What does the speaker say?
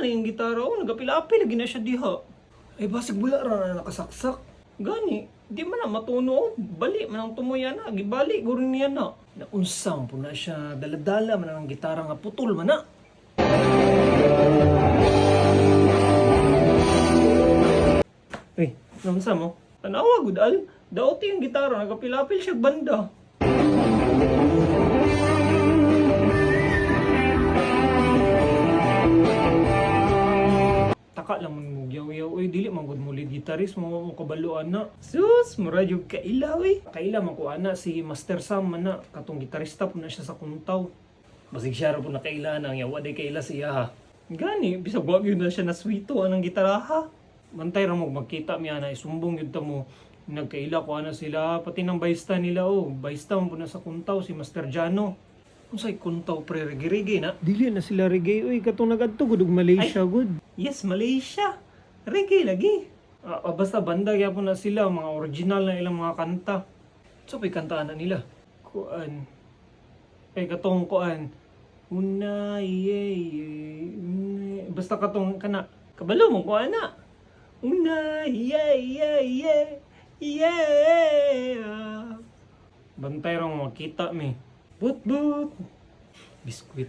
man yung gitara oh, nagapila-apil lagi na siya diha. Ay basig bula ra na nakasaksak. Gani, di man na matuno oh. Bali man ang tumuya na, gibali guro niya na. Naunsang po na siya daladala man ang gitara nga putol man na. Eh, namsa mo? Tanawa gud al. Daot yung gitara nagapila-apil siya banda. Lang mo yaw-yaw, oy dili man gud mo lead guitarist mo mo kabaluan na. Sus, mura jud ka ilaw eh. Kaila man ko ana si Master Sam man na katong gitarista po na siya sa kuntaw. Basig siya po nakaila nang yawa day kaila siya ha. Gani, bisag wag yun na siya na sweeto anang gitara ha. Bantay ra mo magkita miya na isumbong yun ta mo. Nagkaila ko ana sila pati ng bayista nila oh. Bayista mo na sa kuntaw si Master Jano. Unsay kuntaw pre reggae na? Dili na sila reggae oy katong nagadto gud og Malaysia gud. Yes, Malaysia. Reggae lagi. Ah, ah, basta banda gyapon na sila, mga original na ilang mga kanta. So, pa'y kantaan na nila. Kuan. Ay, katong kuan. Una, iye, iye, una. Basta katong kana. Kabalo mo, kuan na. Una, iye, iye, iye, iye. Bantay rong makita mi. But, but. Biskwit.